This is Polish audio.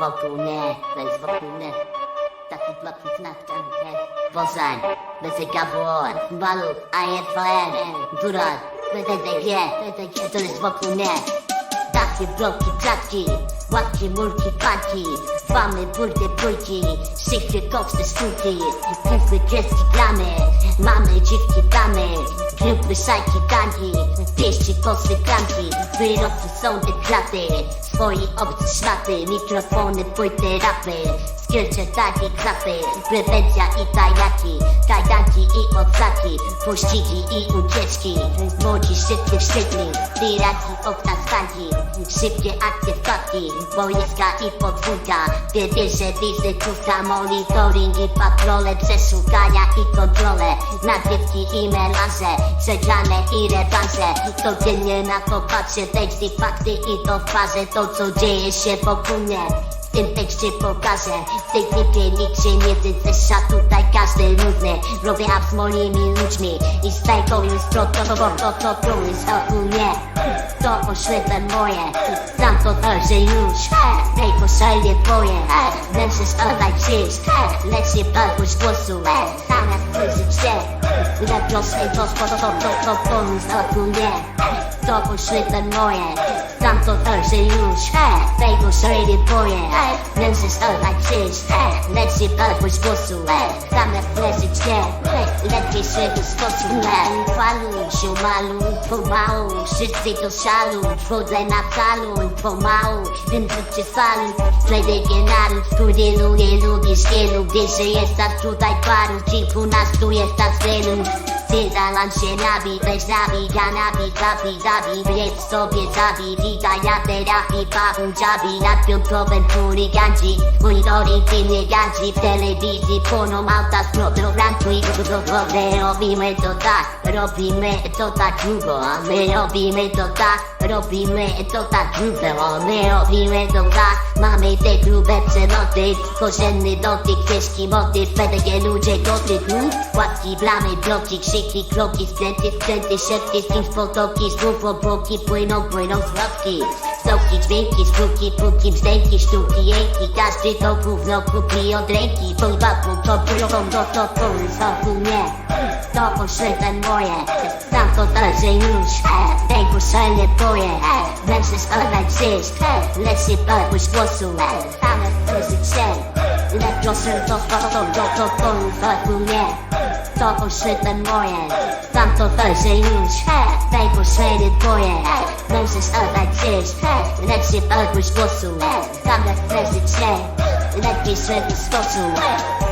wokół mnie, jest wokół mnie. Taki blokik na kankę. Poznań, BCKWO, Balu, AFN, Dural, PTTG, PTG, to jest wokół mnie. Takie bloki, klatki, łapki, mulki, panki. Famy, burdy, bójki, szychy, koksy, sztuki. Pufy, kreski, plamy, mamy, dziwki, damy Grupy, szajki, tanki, pieści, kosy, klamki Wyroki, sądy, klaty, swoi obcy szmaty Mikrofony, płyty, rapy Skiercze, takie klapy, prewencja i tajaki Kajdanki i odsaki, pościgi i ucieczki Młodzi, szybkie, szybki, piraki, okna, Szybkie akcje, fakty, boiska i podwórka wieże, wizytówka, monitoring i patrole Przeszukania i kontrole, nagrywki i melanże Przegrane i rewanże, codziennie na to patrzę Teksty, fakty i to w parze, to co dzieje się wokół mnie w tym tekście pokażę. W tej klipie nikt się nie wywyższa. Tutaj każdy równy Robię rap z moimi ludźmi. I z tego jest protokół Protokół jest wokół mnie To oświetla moje. Sam to dobrze już. Tej poszalnie boję Mężczyzn oddaj krzyż Lecz nie podpuść głosu. Zamiast wyżyć się. Ile prostej to protokół jest wokół mnie To oświetla moje Sam to dobrze już Tej poszalnie boję Mężczyzn oddaj krzyż Lecz nie podpuść głosu Zamiast wyżyć się Lepiej szybko sposób Falu, się malu, pomału Wszyscy do szalu, wchodzę na salon Pomału, wiem co cię falu Pledykie naród, który lubię, lubisz, nie lubię Że jest nas tutaj paru, kilkunastu jest nas wielu Zdalam się nabi, weź nabi, ja nabi, zabi, Wiedz sobie, zabi, witaj na terapii Babu, jabi, nad piątkowym chuliganci Monitoring, filmie, ganci W telewizji, porno, auta, z programu I my robimy to tak, robimy to tak długo A my robimy to tak, robimy to tak A my robimy to tak, mamy te grube przeloty Korzenny dotyk, ścieżki, motyw PDG ludzie, klub Płatki, blamy, bloki, krzyki, kroki Skręty, skręty, szepty, z kim potoki Znów obłoki, płyną, płyną zwrotki Soki, dźwięki, sztuki, póki, wstęki, sztuki, jęki Każdy to gówno kupi od ręki Pół babu, to burzą, to to pół mnie To oświetlę moje Sam to także już Tej poszalnie boję Mężczyzn oddaj krzyż Lecz nie podpuść głosu Same wyżyć się Lecz to to to to to to wokół To oświetlę moje. Sam to także już Tej poszalnie boję Mężczyzn oddaj krzyż Lecz nie podpuść głosu. Same wyżyć się Lepiej szybko skoczył